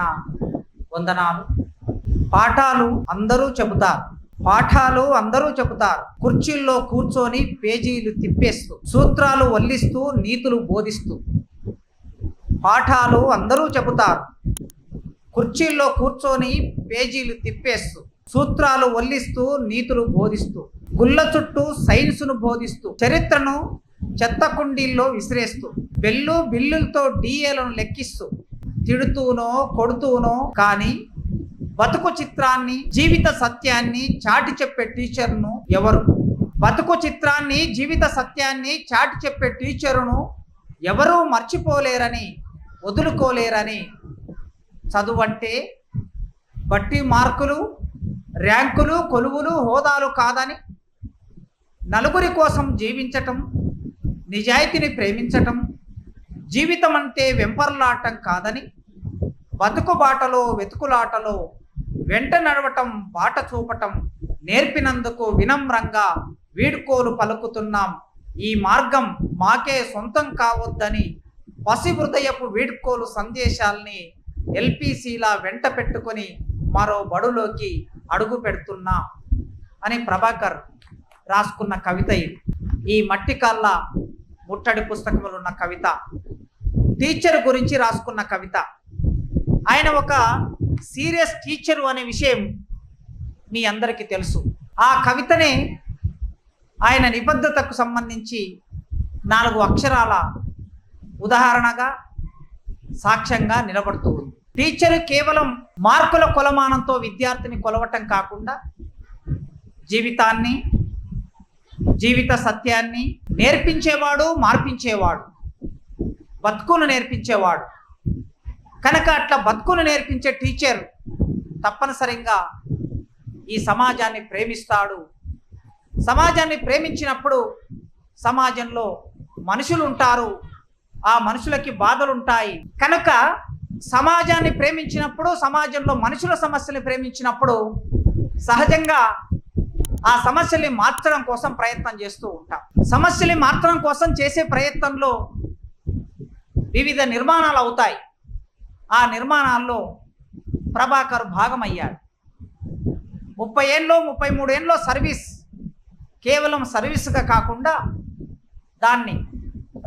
నా వందనాలు. పాఠాలు అందరూ చెబుతారు. పాఠాలు అందరూ చెబుతారు. కుర్చీల్లో కూర్చొని పేజీలు తిప్పేస్తూ సూత్రాలు వల్లిస్తూ నీతులు బోధిస్తూ. పాఠాలు అందరూ చెబుతారు. కుర్చీల్లో కూర్చొని పేజీలు తిప్పేస్తూ సూత్రాలు వల్లిస్తూ నీతులు బోధిస్తూ. గుళ్ళ చుట్టూ సైన్సును బోధిస్తూ చరిత్రను చెత్త కుండీల్లో విసిరేస్తూ. బెల్లు బిల్లులతో డిఏలను లెక్కిస్తూ. తిడుతూనో కొడుతూనో కానీ బతుకు చిత్రాన్ని జీవిత సత్యాన్ని చాటి చెప్పే టీచర్ను ఎవరు? బతుకు చిత్రాన్ని జీవిత సత్యాన్ని చాటి చెప్పే టీచరును ఎవరూ మర్చిపోలేరని వదులుకోలేరని చదువంటే బట్టి మార్కులు ర్యాంకులు కొలువులు హోదాలు కాదని నలుగురి కోసం జీవించటం నిజాయితీని ప్రేమించటం జీవితం అంటే వెంపర్లాటం కాదని బతుకు బాటలో వెతుకులాటలో వెంట నడవటం బాట చూపటం నేర్పినందుకు వినమ్రంగా వీడ్కోలు పలుకుతున్నాం. ఈ మార్గం మాకే సొంతం కావద్దని పసి హృదయపు వీడ్కోలు సందేశాల్ని ఎల్పిసిలా వెంట పెట్టుకొని మరో బడులోకి అడుగు పెడుతున్నా అని ప్రభాకర్ రాసుకున్న కవిత ఈ మట్టి కళ్ళ ముట్టడి పుస్తకములున్న కవిత. టీచర్ గురించి రాసుకున్న కవిత. ఆయన ఒక సీరియస్ టీచరు అనే విషయం మీ అందరికీ తెలుసు. ఆ కవితనే ఆయన నిబద్ధతకు సంబంధించి నాలుగు అక్షరాల ఉదాహరణగా సాక్ష్యంగా నిలబడుతూ ఉంది. టీచరు కేవలం మార్కుల కొలమానంతో విద్యార్థిని కొలవటం కాకుండా జీవితాన్ని జీవిత సత్యాన్ని నేర్పించేవాడు మార్పించేవాడు. బతుకును నేర్పించేవాడు. కనుక అట్లా బతుకును నేర్పించే టీచర్ తప్పనిసరిగా ఈ సమాజాన్ని ప్రేమిస్తాడు. సమాజాన్ని ప్రేమించినప్పుడు సమాజంలో మనుషులు ఉంటారు. ఆ మనుషులకి బాధలు ఉంటాయి కనుక సమాజాన్ని ప్రేమించినప్పుడు సమాజంలో మనుషుల సమస్యలు ప్రేమించినప్పుడు సహజంగా ఆ సమస్యల్ని మార్చడం కోసం ప్రయత్నం చేస్తూ ఉంటాం. సమస్యల్ని మార్చడం కోసం చేసే ప్రయత్నంలో వివిధ నిర్మాణాలు అవుతాయి. ఆ నిర్మాణాల్లో ప్రభాకర్ భాగమయ్యాడు. ముప్పై ఏళ్ళలో ముప్పై మూడేళ్ళలో సర్వీస్ కేవలం సర్వీస్గా కాకుండా దాన్ని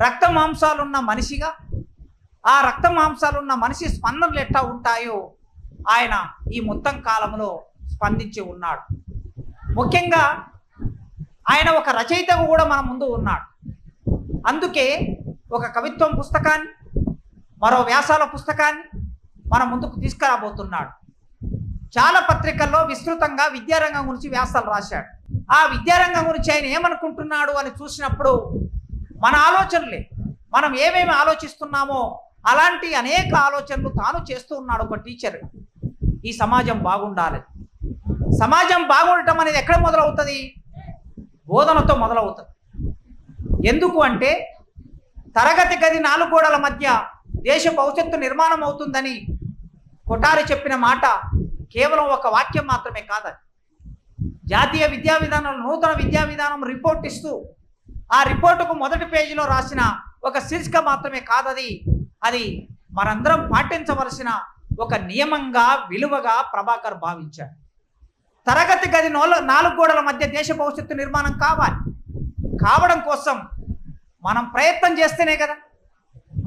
రక్త మాంసాలున్న మనిషిగా ఆ రక్త మాంసాలున్న మనిషి స్పందనలు ఎట్లా ఉంటాయో ఆయన ఈ మొత్తం కాలంలో స్పందించి ఉన్నాడు. ముఖ్యంగా ఆయన ఒక రచయితగా కూడా మన ముందు ఉన్నాడు. అందుకే ఒక కవిత్వం పుస్తకాన్ని మరో వ్యాసాల పుస్తకాన్ని మన ముందుకు తీసుకురాబోతున్నాడు. చాలా పత్రికల్లో విస్తృతంగా విద్యారంగం గురించి వ్యాసాలు రాశాడు. ఆ విద్యారంగం గురించి ఆయన ఏమనుకుంటున్నాడు అని చూసినప్పుడు మన ఆలోచనలే మనం ఏమేమి ఆలోచిస్తున్నామో అలాంటి అనేక ఆలోచనలు తాను చేస్తూ ఉన్నాడు ఒక టీచర్. ఈ సమాజం బాగుండాలి. సమాజం బాగుండటం అనేది ఎక్కడ మొదలవుతుంది? బోధనతో మొదలవుతుంది. ఎందుకు అంటే తరగతి గది నాలుగు గోడల మధ్య దేశ భవిష్యత్తు నిర్మాణం అవుతుందని కొటారి చెప్పిన మాట కేవలం ఒక వాక్యం మాత్రమే కాదని జాతీయ విద్యా విధానం నూతన విద్యా విధానం రిపోర్ట్ ఇస్తూ ఆ రిపోర్టుకు మొదటి పేజీలో రాసిన ఒక శీర్షిక మాత్రమే కాదది. అది మనందరం పాటించవలసిన ఒక నియమంగా విలువగా ప్రభాకర్ భావించాడు. తరగతి గది నోల నాలుగు గోడల మధ్య దేశ భవిష్యత్తు నిర్మాణం కావాలి. కావడం కోసం మనం ప్రయత్నం చేస్తేనే కదా.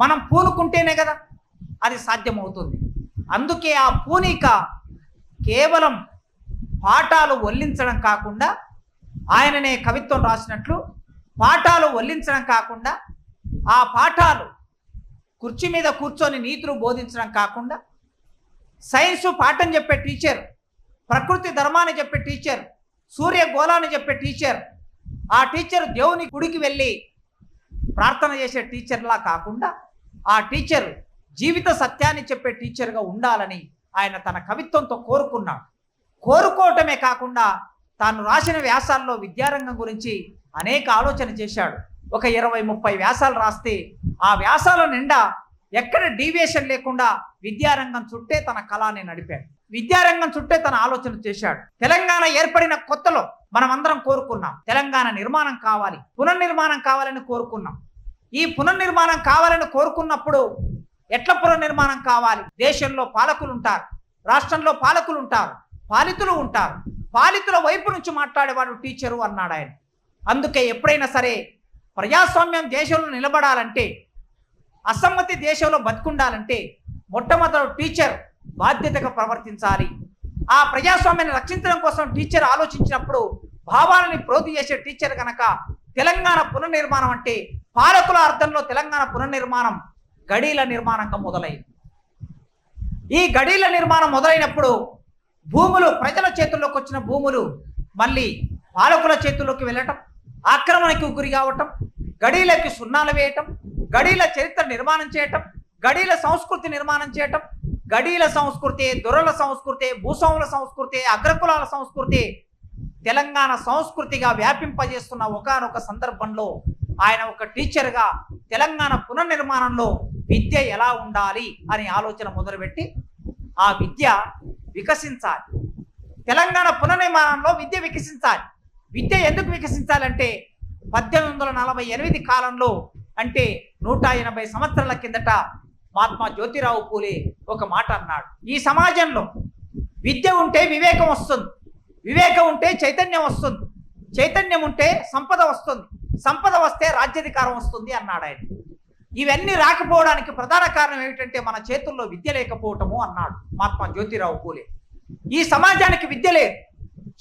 మనం పూనుకుంటేనే కదా అది సాధ్యమవుతుంది. అందుకే ఆ పూనిక కేవలం పాఠాలు వల్లించడం కాకుండా ఆయననే కవిత్వం రాసినట్లు పాఠాలు వల్లించడం కాకుండా ఆ పాఠాలు కుర్చీ మీద కూర్చొని నీతులు బోధించడం కాకుండా సైన్సు పాఠం చెప్పే టీచర్ ప్రకృతి ధర్మాన్ని చెప్పే టీచర్ సూర్య గోళాన్ని చెప్పే టీచర్ ఆ టీచర్ దేవుని గుడికి వెళ్ళి ప్రార్థన చేసే టీచర్లా కాకుండా ఆ టీచర్ జీవిత సత్యాన్ని చెప్పే టీచర్గా ఉండాలని ఆయన తన కవిత్వంతో కోరుకున్నాడు. కోరుకోవటమే కాకుండా తాను రాసిన వ్యాసాల్లో విద్యారంగం గురించి అనేక ఆలోచన చేశాడు. ఒక ఇరవై ముప్పై వ్యాసాలు రాస్తే ఆ వ్యాసాల నిండా ఎక్కడ డీవియేషన్ లేకుండా విద్యారంగం చుట్టే తన కళాన్ని నడిపాడు. విద్యారంగం చుట్టే తన ఆలోచన చేశాడు. తెలంగాణ ఏర్పడిన కొత్తలో మనం అందరం కోరుకున్నాం. తెలంగాణ నిర్మాణం కావాలి పునర్నిర్మాణం కావాలని కోరుకున్నాం. ఈ పునర్నిర్మాణం కావాలని కోరుకున్నప్పుడు ఎట్ల పునర్నిర్మాణం కావాలి? దేశంలో పాలకులు ఉంటారు రాష్ట్రంలో పాలకులు ఉంటారు పాలితులు ఉంటారు. పాలితుల వైపు నుంచి మాట్లాడేవాడు టీచరు అన్నాడు ఆయన. అందుకే ఎప్పుడైనా సరే ప్రజాస్వామ్యం దేశంలో నిలబడాలంటే అసమ్మతి దేశంలో బతుకుండాలంటే మొట్టమొదటి టీచర్ బాధ్యతగా ప్రవర్తించాలి. ఆ ప్రజాస్వామ్యాన్ని రక్షించడం కోసం టీచర్ ఆలోచించినప్పుడు భావాలని ప్రోతి చేసే టీచర్ కనుక తెలంగాణ పునర్నిర్మాణం అంటే పాలకుల అర్థంలో తెలంగాణ పునర్నిర్మాణం గడీల నిర్మాణంగా మొదలైంది. ఈ గడీల నిర్మాణం మొదలైనప్పుడు భూములు ప్రజల చేతుల్లోకి వచ్చిన భూములు మళ్ళీ పాలకుల చేతుల్లోకి వెళ్ళటం ఆక్రమణకి గురి కావటం గడీలకి సున్నాలు వేయటం గడీల చరిత్ర నిర్మాణం చేయటం గడీల సంస్కృతి నిర్మాణం చేయటం గడీల సంస్కృతి దొరల సంస్కృతి భూస్వాముల సంస్కృతి అగ్రకులాల సంస్కృతి తెలంగాణ సంస్కృతిగా వ్యాపింపజేస్తున్న ఒకనొక సందర్భంలో ఆయన ఒక టీచర్గా తెలంగాణ పునర్నిర్మాణంలో విద్య ఎలా ఉండాలి అనే ఆలోచన మొదలుపెట్టి ఆ విద్య వికసించాలి. తెలంగాణ పునర్నిర్మాణంలో విద్య వికసించాలి. విద్య ఎందుకు వికసించాలంటే పద్దెనిమిది వందల నలభై ఎనిమిది కాలంలో అంటే నూట ఎనభై సంవత్సరాల కిందట మహాత్మా జ్యోతిరావు పూలే ఒక మాట అన్నాడు. ఈ సమాజంలో విద్య ఉంటే వివేకం వస్తుంది. వివేకం ఉంటే చైతన్యం వస్తుంది. చైతన్యం ఉంటే సంపద వస్తుంది. సంపద వస్తే రాజ్యాధికారం వస్తుంది అన్నాడు ఆయన. ఇవన్నీ రాకపోవడానికి ప్రధాన కారణం ఏమిటంటే మన చేతుల్లో విద్య లేకపోవటము అన్నాడు మహాత్మా జ్యోతిరావు పూలే. ఈ సమాజానికి విద్య లేదు.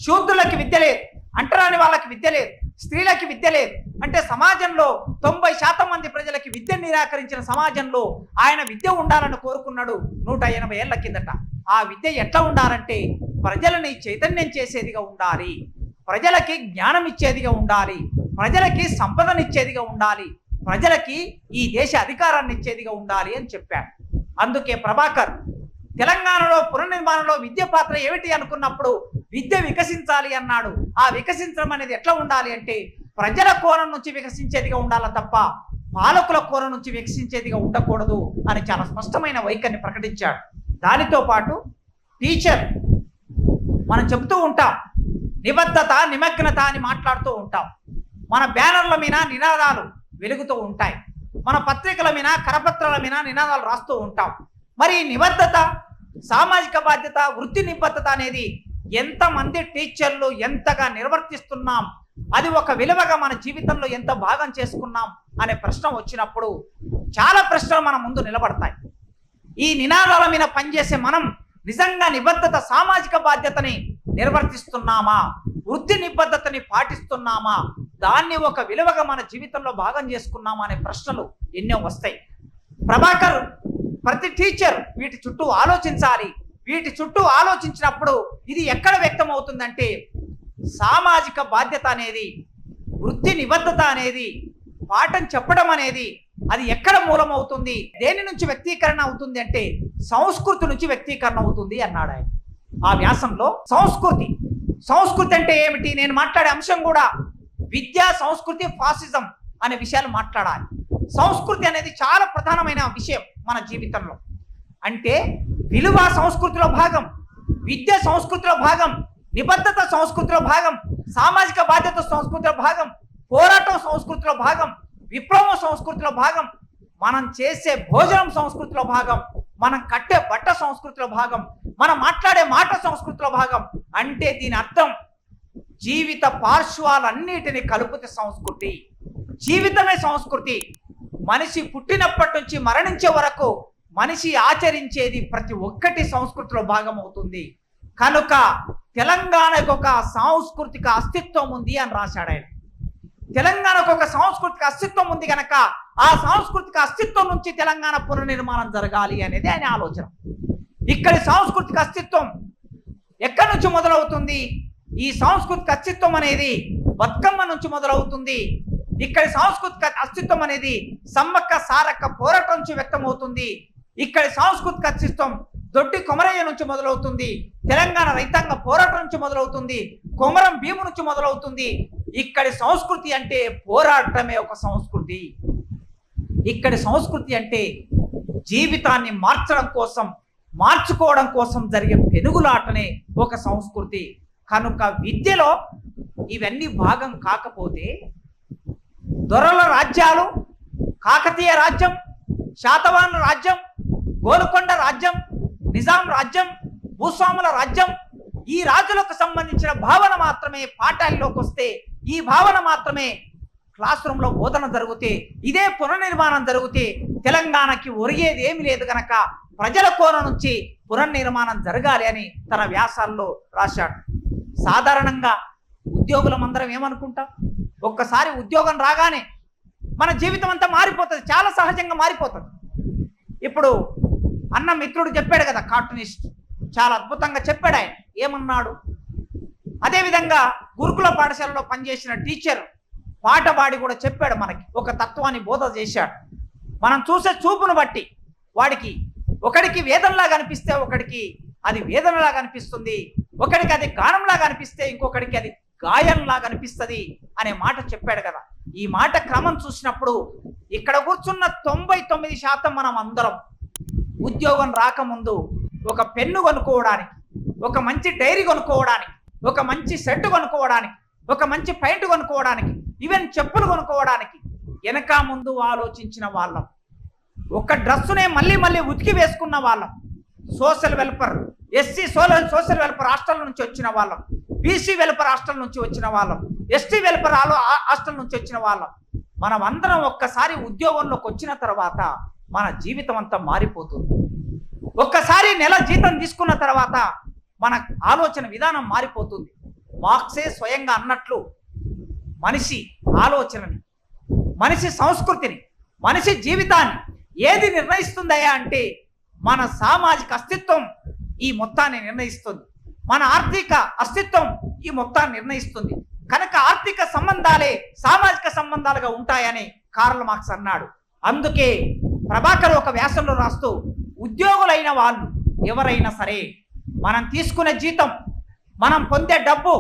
శూద్రులకి విద్య లేదు. అంటరాని వాళ్ళకి విద్య లేదు. స్త్రీలకి విద్య లేదు. అంటే సమాజంలో తొంభై శాతం మంది ప్రజలకి విద్య నిరాకరించిన సమాజంలో ఆయన విద్య ఉండాలని కోరుకున్నాడు నూట ఎనభై ఏళ్ళ కిందట. ఆ విద్య ఎట్లా ఉండాలంటే ప్రజలని చైతన్యం చేసేదిగా ఉండాలి. ప్రజలకి జ్ఞానం ఇచ్చేదిగా ఉండాలి. ప్రజలకి సంపదనిచ్చేదిగా ఉండాలి. ప్రజలకి ఈ దేశ అధికారాన్ని ఇచ్చేదిగా ఉండాలి అని చెప్పాడు. అందుకే ప్రభాకర్ తెలంగాణలో పునర్నిర్మాణంలో విద్య పాత్ర ఏమిటి అనుకున్నప్పుడు విద్య వికసించాలి అన్నాడు. ఆ వికసించడం అనేది ఎట్లా ఉండాలి అంటే ప్రజల కోణం నుంచి వికసించేదిగా ఉండాలి తప్ప పాలకుల కోణం నుంచి వికసించేదిగా ఉండకూడదు అని చాలా స్పష్టమైన వైఖరిని ప్రకటించాడు. దానితో పాటు టీచర్ మనం చెబుతూ ఉంటాం. నిబద్ధత నిమగ్నత అని మాట్లాడుతూ ఉంటాం. మన బ్యానర్ల మీద నినాదాలు వెలుగుతూ ఉంటాయి. మన పత్రికల మీద కరపత్రాల మీద నినాదాలు రాస్తూ ఉంటాం. మరి నిబద్ధత సామాజిక బాధ్యత వృత్తి నిబద్ధత అనేది ఎంతమంది టీచర్లు ఎంతగా నిర్వర్తిస్తున్నాం? అది ఒక విలువగా మన జీవితంలో ఎంత భాగం చేసుకున్నాం? అనే ప్రశ్న వచ్చినప్పుడు చాలా ప్రశ్నలు మన ముందు నిలబడతాయి. ఈ నినాదాల మీద పనిచేసే మనం నిజంగా నిబద్ధత సామాజిక బాధ్యతని నిర్వర్తిస్తున్నామా? వృత్తి నిబద్ధతని పాటిస్తున్నామా? దాన్ని ఒక విలువగా మన జీవితంలో భాగం చేసుకున్నామా? అనే ప్రశ్నలు ఎన్నో వస్తాయి. ప్రభాకర్ ప్రతి టీచర్ వీటి చుట్టూ ఆలోచించాలి. వీటి చుట్టూ ఆలోచించినప్పుడు ఇది ఎక్కడ వ్యక్తం అవుతుందంటే సామాజిక బాధ్యత అనేది వృత్తి నిబద్ధత అనేది పాఠం చెప్పడం అనేది అది ఎక్కడ మూలం అవుతుంది దేని నుంచి వ్యక్తీకరణ అవుతుంది అంటే సంస్కృతి నుంచి వ్యక్తీకరణ అవుతుంది అన్నాడు ఆయన. ఆ వ్యాసంలో సంస్కృతి. సంస్కృతి అంటే ఏమిటి? నేను మాట్లాడే అంశం కూడా విద్యా సంస్కృతి ఫాసిజం అనే విషయాలు మాట్లాడాలి. సంస్కృతి అనేది చాలా ప్రధానమైన విషయం మన జీవితంలో. అంటే విలువ సంస్కృతిలో భాగం విద్య సంస్కృతిలో భాగం నిబద్ధత సంస్కృతిలో భాగం సామాజిక బాధ్యత సంస్కృతిలో భాగం పోరాటం సంస్కృతిలో భాగం విప్లవం సంస్కృతిలో భాగం మనం చేసే భోజనం సంస్కృతిలో భాగం మనం కట్టే బట్ట సంస్కృతిలో భాగం మనం మాట్లాడే మాట సంస్కృతిలో భాగం అంటే దీని అర్థం జీవిత పార్శ్వాలన్నిటిని కలుపుతే సంస్కృతి జీవితమే సంస్కృతి. మనిషి పుట్టినప్పటి నుంచి మరణించే వరకు మనిషి ఆచరించేది ప్రతి ఒక్కటి సంస్కృతిలో భాగం అవుతుంది కనుక తెలంగాణకు ఒక సాంస్కృతిక అస్తిత్వం ఉంది అని రాశాడు ఆయన. తెలంగాణకు ఒక సాంస్కృతిక అస్తిత్వం ఉంది కనుక ఆ సాంస్కృతిక అస్తిత్వం నుంచి తెలంగాణ పునర్నిర్మాణం జరగాలి అనేది ఆయన ఆలోచన. ఇక్కడి సాంస్కృతిక అస్తిత్వం ఎక్కడి నుంచి మొదలవుతుంది? ఈ సాంస్కృతిక అస్తిత్వం అనేది బతుకమ్మ నుంచి మొదలవుతుంది. ఇక్కడి సాంస్కృతిక అస్తిత్వం అనేది సమ్మక్క సారక్క పోరాటం నుంచి వ్యక్తమవుతుంది. ఇక్కడి సాంస్కృతిక అస్తిత్వం దొడ్డి కొమరయ్య నుంచి మొదలవుతుంది తెలంగాణ రైతాంగ పోరాటం నుంచి మొదలవుతుంది కొమరం భీము నుంచి మొదలవుతుంది. ఇక్కడి సంస్కృతి అంటే పోరాటమే ఒక సంస్కృతి. ఇక్కడి సంస్కృతి అంటే జీవితాన్ని మార్చడం కోసం మార్చుకోవడం కోసం జరిగే పెనుగులాటనే ఒక సంస్కృతి. కనుక విద్యలో ఇవన్నీ భాగం కాకపోతే దొరల రాజ్యాలు కాకతీయ రాజ్యం శాతవాహన రాజ్యం గోల్కొండ రాజ్యం నిజాం రాజ్యం భూస్వాముల రాజ్యం ఈ రాజులకు సంబంధించిన భావన మాత్రమే పాఠాల్లోకి వస్తే ఈ భావన మాత్రమే క్లాస్ రూమ్లో బోధన జరిగితే ఇదే పునర్నిర్మాణం జరిగితే తెలంగాణకి ఒరిగేది ఏమి లేదు గనక ప్రజల కోణ నుంచి పునర్నిర్మాణం జరగాలి అని తన వ్యాసాల్లో రాశాడు. సాధారణంగా ఉద్యోగులం అందరం ఏమనుకుంటాం? ఒక్కసారి ఉద్యోగం రాగానే మన జీవితం అంతా మారిపోతుంది చాలా సహజంగా మారిపోతుంది. ఇప్పుడు అన్న మిత్రుడు చెప్పాడు కదా కార్టూనిస్ట్ చాలా అద్భుతంగా చెప్పాడు ఆయన. ఏమన్నాడు? అదేవిధంగా గురుకుల పాఠశాలలో పనిచేసిన టీచర్ పాట పాడి కూడా చెప్పాడు మనకి. ఒక తత్వాన్ని బోధ చేశాడు. మనం చూసే చూపును బట్టి వాడికి ఒకడికి వేదనలా కనిపిస్తే ఒకడికి అది వేదనలా కనిపిస్తుంది ఒకడికి అది గానంలా కనిపిస్తే ఇంకొకడికి అది గాయంలా కనిపిస్తుంది అనే మాట చెప్పాడు కదా. ఈ మాట క్రమం చూసినప్పుడు ఇక్కడ కూర్చున్న తొంభై తొమ్మిది శాతం మనం అందరం ఉద్యోగం రాకముందు ఒక పెన్ను కొనుక్కోవడానికి ఒక మంచి డైరీ కొనుక్కోవడానికి ఒక మంచి షర్టు కొనుక్కోవడానికి ఒక మంచి పైంట్ కొనుక్కోవడానికి ఈవెన్ చెప్పులు కొనుక్కోవడానికి వెనక ముందు ఆలోచించిన వాళ్ళం. ఒక డ్రెస్సునే మళ్ళీ మళ్ళీ ఉతికి వేసుకున్న వాళ్ళం. Social welfare SC social social welfare hostel నుంచి వచ్చిన వాళ్ళం. బీసీ వెల్ఫేర్ హాస్టల్ నుంచి వచ్చిన వాళ్ళం. ఎస్టీ వెల్ఫేర్ ఆ- హాస్టల్ నుంచి వచ్చిన వాళ్ళం. మనం అందరం ఒక్కసారి ఉద్యోగంలోకి వచ్చిన తర్వాత మన జీవితం అంతా మారిపోతుంది. ఒక్కసారి నెల జీతం తీసుకున్న తర్వాత మన ఆలోచన విధానం మారిపోతుంది. మార్క్సే స్వయంగా అన్నట్లు మనిషి ఆలోచనని మనిషి సంస్కృతిని మనిషి జీవితాన్ని ఏది నిర్ణయిస్తుందయా అంటే మన సామాజిక అస్తిత్వం ఈ మొత్తాన్ని నిర్ణయిస్తుంది. మన ఆర్థిక అస్తిత్వం ఈ మొత్తాన్ని నిర్ణయిస్తుంది. కనుక ఆర్థిక సంబంధాలే సామాజిక సంబంధాలుగా ఉంటాయని కార్ల్ మార్క్స్ అన్నాడు. అందుకే ప్రభాకర్ ఒక వ్యాసంలో రాస్తూ ఉద్యోగులైన వాళ్ళు ఎవరైనా సరే మనం తీసుకునే జీతం మనం పొందే డబ్బు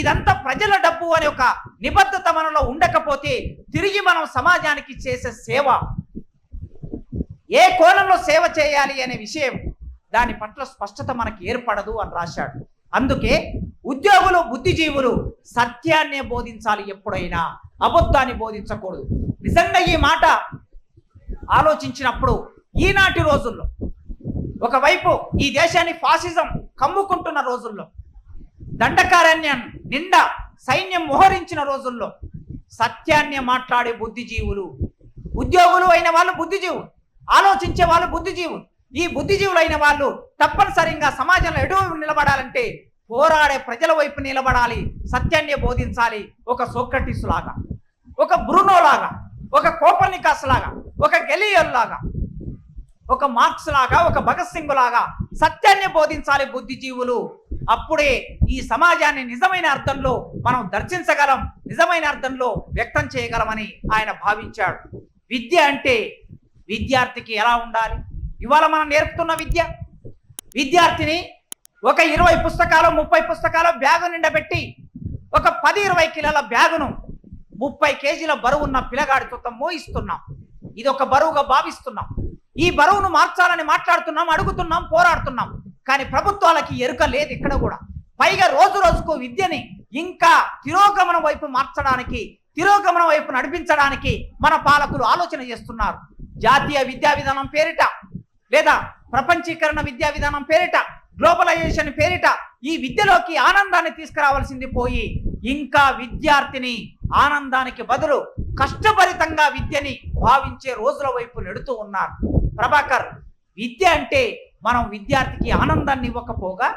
ఇదంతా ప్రజల డబ్బు అనే ఒక నిబద్ధత మనలో ఉండకపోతే తిరిగి మనం సమాజానికి చేసే సేవ ఏ కోణంలో సేవ చేయాలి అనే విషయం దాని పట్ల స్పష్టత మనకి ఏర్పడదు అని రాశాడు. అందుకే ఉద్యోగులు బుద్ధిజీవులు సత్యాన్నే బోధించాలి ఎప్పుడైనా అబద్ధాన్ని బోధించకూడదు. నిజంగా ఈ మాట ఆలోచించినప్పుడు ఈనాటి రోజుల్లో ఒకవైపు ఈ దేశాన్ని ఫాసిజం కమ్ముకుంటున్న రోజుల్లో దండకారణ్యం నిండా సైన్యం మోహరించిన రోజుల్లో సత్యాన్ని మాట్లాడే బుద్ధిజీవులు ఉద్యోగులు అయిన వాళ్ళు బుద్ధిజీవులు ఆలోచించే వాళ్ళు బుద్ధిజీవులు. ఈ బుద్ధిజీవులు అయిన వాళ్ళు తప్పనిసరిగా సమాజంలో ఎటు నిలబడాలంటే పోరాడే ప్రజల వైపు నిలబడాలి సత్యాన్ని బోధించాలి ఒక సోక్రటిస్ లాగా ఒక బ్రూనో లాగా ఒక కోపర్నికాస్ లాగా ఒక గెలియల్ లాగా ఒక మార్క్స్ లాగా ఒక భగత్ సింగ్ లాగా సత్యాన్ని బోధించాలి బుద్ధిజీవులు. అప్పుడే ఈ సమాజాన్ని నిజమైన అర్థంలో మనం దర్శించగలం నిజమైన అర్థంలో వ్యక్తం చేయగలమని ఆయన భావించాడు. విద్య అంటే విద్యార్థికి ఎలా ఉండాలి? ఇవాళ మనం నేర్పుతున్న విద్య. విద్యార్థిని ఒక ఇరవై పుస్తకాలు ముప్పై పుస్తకాలు బ్యాగు నిండబెట్టి ఒక పది ఇరవై కిలోల బ్యాగును ముప్పై కేజీల బరువు ఉన్న పిల్లగాడితో మోయిస్తున్నాం. ఇది ఒక బరువుగా భావిస్తున్నాం. ఈ బరువును మార్చాలని మాట్లాడుతున్నాం అడుగుతున్నాం పోరాడుతున్నాం. కానీ ప్రభుత్వాలకి ఎరుక లేదు ఇక్కడ కూడా. పైగా రోజు రోజుకు విద్యని ఇంకా తిరోగమనం వైపు మార్చడానికి తిరోగమనం వైపు నడిపించడానికి మన పాలకులు ఆలోచన చేస్తున్నారు. జాతీయ విద్యా విధానం పేరిట లేదా ప్రపంచీకరణ విద్యా విధానం పేరిట గ్లోబలైజేషన్ పేరిట ఈ విద్యలోకి ఆనందాన్ని తీసుకురావాల్సింది పోయి ఇంకా విద్యార్థిని ఆనందానికి బదులు కష్టభరితంగా విద్యని భావించే రోజుల వైపు నెడుతూ ఉన్నారు. ప్రభాకర్ విద్య అంటే మనం విద్యార్థికి ఆనందాన్ని ఇవ్వకపోగా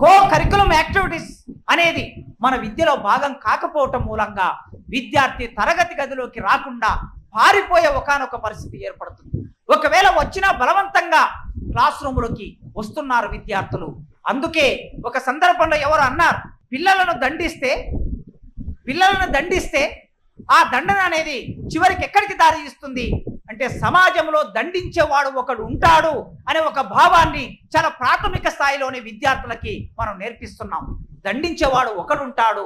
కో కరికులం యాక్టివిటీస్ అనేది మన విద్యలో భాగం కాకపోవటం మూలంగా విద్యార్థి తరగతి గదిలోకి రాకుండా పారిపోయే ఒకానొక పరిస్థితి ఏర్పడుతుంది. ఒకవేళ వచ్చినా బలవంతంగా క్లాస్ రూములోకి వస్తున్నారు విద్యార్థులు. అందుకే ఒక సందర్భంలో ఎవరు అన్నారు పిల్లలను దండిస్తే పిల్లలను దండిస్తే ఆ దండన అనేది చివరికి ఎక్కడికి దారి తీస్తుంది అంటే సమాజంలో దండించేవాడు ఒకడు ఉంటాడు అనే ఒక భావాన్ని చాలా ప్రాథమిక స్థాయిలోని విద్యార్థులకి మనం నేర్పిస్తున్నాం. దండించేవాడు ఒకడుంటాడు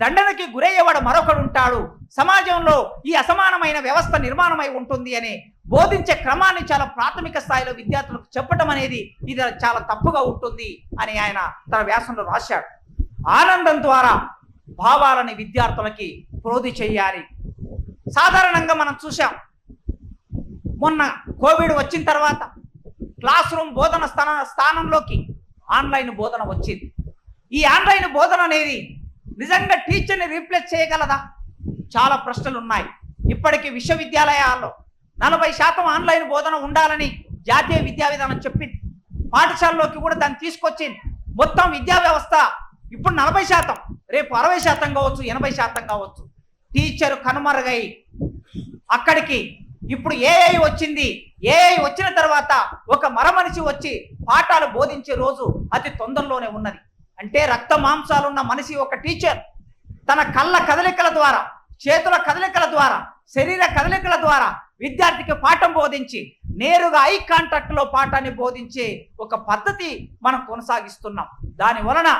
దండనకి గురయ్యేవాడు మరొకడు ఉంటాడు సమాజంలో ఈ అసమానమైన వ్యవస్థ నిర్మాణమై ఉంటుంది అని బోధించే క్రమాన్ని చాలా ప్రాథమిక స్థాయిలో విద్యార్థులకు చెప్పడం అనేది ఇది చాలా తప్పుగా ఉంటుంది అని ఆయన తన వ్యాసంలో రాశాడు. ఆనందం ద్వారా భావాలని విద్యార్థులకి ప్రోధి చేయాలి. సాధారణంగా మనం చూసాం మొన్న కోవిడ్ వచ్చిన తర్వాత క్లాస్ రూమ్ బోధన స్థాన స్థానంలోకి ఆన్లైన్ బోధన వచ్చింది. ఈ ఆన్లైన్ బోధన అనేది నిజంగా టీచర్ని రీప్లేస్ చేయగలదా? చాలా ప్రశ్నలు ఉన్నాయి ఇప్పటికీ విశ్వవిద్యాలయాల్లో నలభై శాతం ఆన్లైన్ బోధన ఉండాలని జాతీయ విద్యా విధానం చెప్పింది. పాఠశాలలోకి కూడా దాన్ని తీసుకొచ్చింది. మొత్తం విద్యా వ్యవస్థ ఇప్పుడు నలభై శాతం. రేపు అరవై శాతం కావచ్చు ఎనభై శాతం కావచ్చు. టీచర్ కనుమరుగై అక్కడికి ఇప్పుడు ఏఐ వచ్చింది. ఏఐ వచ్చిన తర్వాత ఒక మరమనిషి వచ్చి పాఠాలు బోధించే రోజు అతి తొందరలోనే ఉన్నది. అంటే రక్త మాంసాలున్న మనిషి ఒక టీచర్. తన కళ్ళ కదలికల ద్వారా చేతుల కదలికల ద్వారా శరీర కదలికల ద్వారా విద్యార్థికి పాఠం బోధించి నేరుగా ఐ కాంటాక్ట్లో పాఠాన్ని బోధించే ఒక పద్ధతి మనం కొనసాగిస్తున్నాం. దాని వలన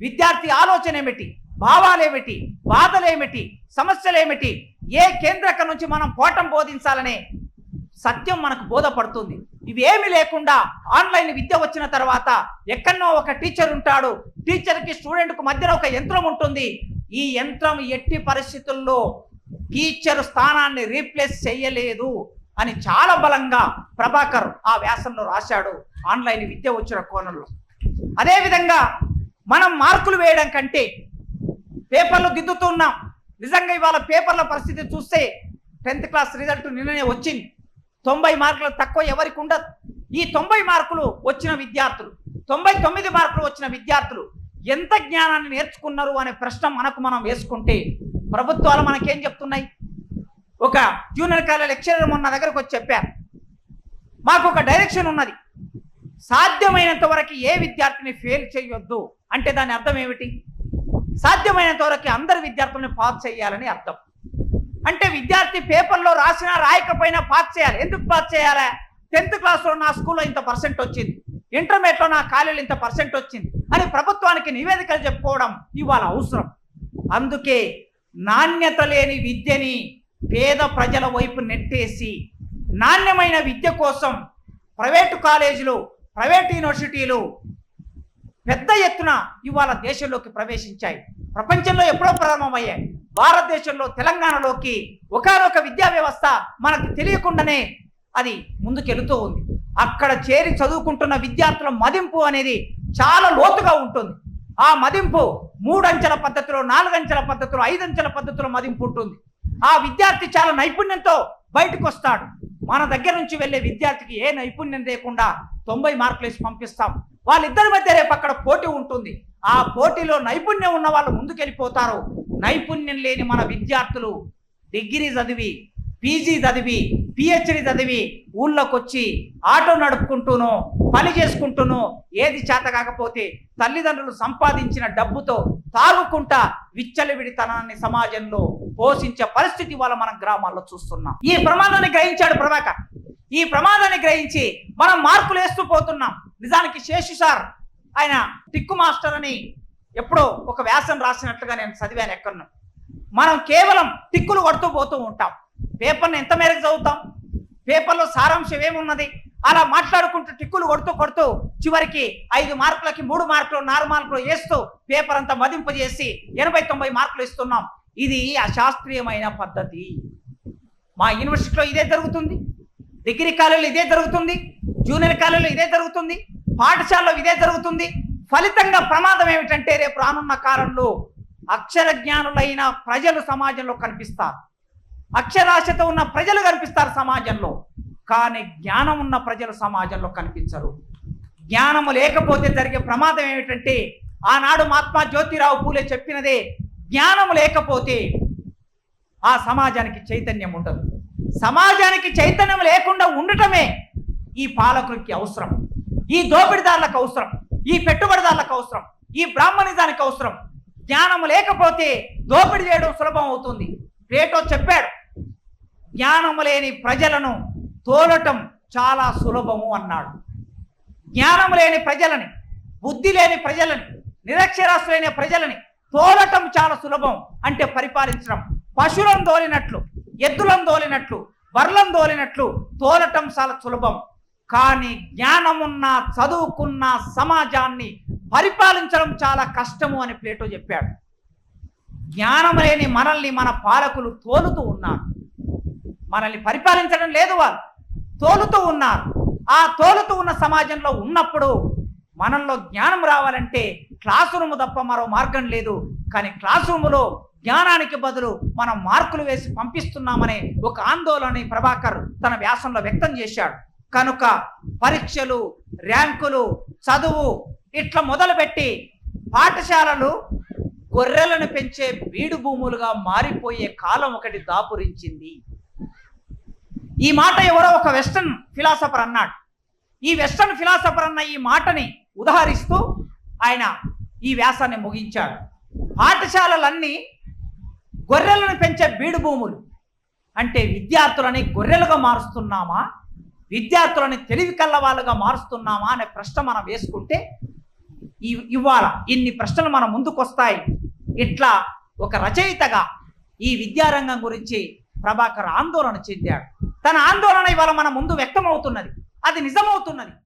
విద్యార్థి ఆలోచన ఏమిటి భావాలేమిటి? బాధలేమిటి? సమస్యలేమిటి? ఏ కేంద్రక నుంచి మనం పోటం బోధించాలనే సత్యం మనకు బోధపడుతుంది. ఇవేమి లేకుండా ఆన్లైన్ విద్య వచ్చిన తర్వాత ఎక్కడో ఒక టీచర్ ఉంటాడు. టీచర్కి స్టూడెంట్కు మధ్యలో ఒక యంత్రం ఉంటుంది. ఈ యంత్రం ఎట్టి పరిస్థితుల్లో టీచర్ స్థానాన్ని రీప్లేస్ చేయలేదు అని చాలా బలంగా ప్రభాకర్ ఆ వ్యాసంలో రాశాడు ఆన్లైన్ విద్య వచ్చిన కోణంలో. అదేవిధంగా మనం మార్కులు వేయడం కంటే పేపర్లు దిద్దుతున్నాం నిజంగా ఇవాళ పేపర్ల పరిస్థితి చూస్తే టెన్త్ క్లాస్ రిజల్ట్ నిన్ననే వచ్చింది. తొంభై మార్కులు తక్కువ ఎవరికి ఉండదు. ఈ తొంభై మార్కులు వచ్చిన విద్యార్థులు తొంభై తొమ్మిది మార్కులు వచ్చిన విద్యార్థులు ఎంత జ్ఞానాన్ని నేర్చుకున్నారు అనే ప్రశ్న మనకు మనం వేసుకుంటే ప్రభుత్వాలు మనకేం చెప్తున్నాయి? ఒక జూనియర్ కాలేజ్ లెక్చరర్ మొన్న దగ్గరకు వచ్చి చెప్పారు. మాకు ఒక డైరెక్షన్ ఉన్నది. సాధ్యమైనంత వరకు ఏ విద్యార్థిని ఫెయిల్ చేయొద్దు. అంటే దాని అర్థం ఏమిటి? సాధ్యమైనంత వరకు అందరి విద్యార్థులను పాస్ చేయాలని అర్థం. అంటే విద్యార్థి పేపర్లో రాసినా రాయకపోయినా పాస్ చేయాలి. ఎందుకు పాస్ చేయాలా? టెన్త్ క్లాస్లో నా స్కూల్లో ఇంత పర్సెంట్ వచ్చింది. ఇంటర్మీడియట్లో నా కాలేజీలో ఇంత పర్సెంట్ వచ్చింది. అని ప్రభుత్వానికి నివేదికలు చెప్పుకోవడం ఇవాళ అవసరం. అందుకే నాణ్యత లేని విద్యని పేద ప్రజల వైపు నెట్టేసి నాణ్యమైన విద్య కోసం ప్రైవేటు కాలేజీలు ప్రైవేట్ యూనివర్సిటీలు పెద్ద ఎత్తున ఇవాళ దేశంలోకి ప్రవేశించాయి. ప్రపంచంలో ఎప్పుడో ప్రారంభమయ్యాయి. భారతదేశంలో తెలంగాణలోకి ఒకనొక విద్యా వ్యవస్థ మనకు తెలియకుండానే అది ముందుకెళుతూ ఉంది. అక్కడ చేరి చదువుకుంటున్న విద్యార్థుల మదింపు అనేది చాలా లోతుగా ఉంటుంది. ఆ మదింపు మూడంచెల పద్ధతిలో నాలుగంచెల పద్ధతిలో ఐదంచెల పద్ధతిలో మదింపు ఉంటుంది. ఆ విద్యార్థి చాలా నైపుణ్యంతో బయటకు వస్తాడు మన దగ్గర నుంచి వెళ్ళే విద్యార్థికి ఏ నైపుణ్యం లేకుండా తొంభై మార్కులు వేసి పంపిస్తాం. వాళ్ళిద్దరి మధ్య రేపు అక్కడ పోటీ ఉంటుంది. ఆ పోటీలో నైపుణ్యం ఉన్న వాళ్ళు ముందుకెళ్ళిపోతారు. నైపుణ్యం లేని మన విద్యార్థులు డిగ్రీ చదివి పీజీ చదివి పిహెచ్డి చదివి ఊళ్ళోకి వచ్చి ఆటో నడుపుకుంటూను పని చేసుకుంటూను ఏది చేత కాకపోతే తల్లిదండ్రులు సంపాదించిన డబ్బుతో తాగుకుంటా విచ్చలవిడితనాన్ని సమాజంలో పోషించే పరిస్థితి వాళ్ళ మనం గ్రామాల్లో చూస్తున్నాం. ఈ ప్రమాదాన్ని గ్రహించాడు ప్రభాకర్. ఈ ప్రమాదాన్ని గ్రహించి మనం మార్పులు వేస్తూ పోతున్నాం. నిజానికి శేషు సార్ ఆయన టిక్కు మాస్టర్ అని ఎప్పుడో ఒక వ్యాసం రాసినట్లుగా నేను చదివాను ఎక్కడను. మనం కేవలం టిక్కులు కొడుతూ పోతూ ఉంటాం. పేపర్ని ఎంత మేరకు చదువుతాం? పేపర్లో సారాంశం ఏమున్నది? అలా మాట్లాడుకుంటూ టిక్కులు కొడుతూ కొడుతూ చివరికి ఐదు మార్కులకి మూడు మార్కులు నాలుగు మార్కులు వేస్తూ పేపర్ అంతా మదింపు చేసి ఎనభై తొంభై మార్కులు ఇస్తున్నాం. ఇది అశాస్త్రీయమైన పద్ధతి. మా యూనివర్సిటీలో ఇదే జరుగుతుంది. డిగ్రీ కాలేజీలో ఇదే జరుగుతుంది. జూనియర్ కాలేజీలో ఇదే జరుగుతుంది. పాఠశాలలో ఇదే జరుగుతుంది. ఫలితంగా ప్రమాదం ఏమిటంటే రేపు రానున్న కాలంలో అక్షర జ్ఞానులైన ప్రజలు సమాజంలో కనిపిస్తారు. అక్షరాస్యత ఉన్న ప్రజలు కనిపిస్తారు సమాజంలో కానీ జ్ఞానం ఉన్న ప్రజలు సమాజంలో కనిపించరు. జ్ఞానము లేకపోతే జరిగే ప్రమాదం ఏమిటంటే ఆనాడు మహాత్మా జ్యోతిరావు పూలే చెప్పినదే జ్ఞానము లేకపోతే ఆ సమాజానికి చైతన్యం ఉండదు. సమాజానికి చైతన్యం లేకుండా ఉండటమే ఈ పాలకులకి అవసరం. ఈ దోపిడిదారులకు అవసరం. ఈ పెట్టుబడిదారులకు అవసరం. ఈ బ్రాహ్మణిజానికి అవసరం. జ్ఞానం లేకపోతే దోపిడీ చేయడం సులభం అవుతుంది. ప్లేటో చెప్పాడు. జ్ఞానము లేని ప్రజలను తోలటం చాలా సులభము అన్నాడు. జ్ఞానం లేని ప్రజలని బుద్ధి లేని ప్రజలని నిరక్షరాస్తులైన ప్రజలని తోలటం చాలా సులభం అంటే పరిపాలించడం. పశువులను తోలినట్లు ఎద్దులను తోలినట్లు బర్లను తోలినట్లు తోలటం చాలా సులభం. కానీ జ్ఞానమున్న చదువుకున్న సమాజాన్ని పరిపాలించడం చాలా కష్టము అని ప్లేటో చెప్పాడు. జ్ఞానం లేని మనల్ని మన పాలకులు తోలుతూ ఉన్నారు. మనల్ని పరిపాలించడం లేదు వాళ్ళు తోలుతూ ఉన్నారు. ఆ తోలుతూ ఉన్న సమాజంలో ఉన్నప్పుడు మనల్లో జ్ఞానం రావాలంటే క్లాస్ రూమ్ తప్ప మరో మార్గం లేదు. కానీ క్లాస్ రూములో జ్ఞానానికి బదులు మనం మార్కులు వేసి పంపిస్తున్నామనే ఒక ఆందోళన ప్రభాకర్ తన వ్యాసంలో వ్యక్తం చేశాడు. కనుక పరీక్షలు ర్యాంకులు చదువు ఇట్లా మొదలుపెట్టి పాఠశాలలు గొర్రెలను పెంచే బీడు భూములుగా మారిపోయే కాలం ఒకటి దాపురించింది. ఈ మాట ఎవరో ఒక వెస్టర్న్ ఫిలాసఫర్ అన్నాడు. ఈ వెస్టర్న్ ఫిలాసఫర్ అన్న ఈ మాటని ఉదహరిస్తూ ఆయన ఈ వ్యాసాన్ని ముగించాడు. పాఠశాలలన్నీ గొర్రెలను పెంచే బీడు భూములు. అంటే విద్యార్థులని గొర్రెలుగా మారుస్తున్నామా? విద్యార్థులని తెలివి కళ్ళవాళ్ళుగా మారుస్తున్నామా? అనే ప్రశ్న మనం వేసుకుంటే ఇవాళ ఇన్ని ప్రశ్నలు మన ముందుకు వస్తాయి ఇట్లా ఒక రచయితగా ఈ విద్యారంగం గురించి ప్రభాకర్ ఆందోళన చెందాడు. తన ఆందోళన ఇవాళ మన ముందు వ్యక్తమవుతున్నది. అది నిజమవుతున్నది.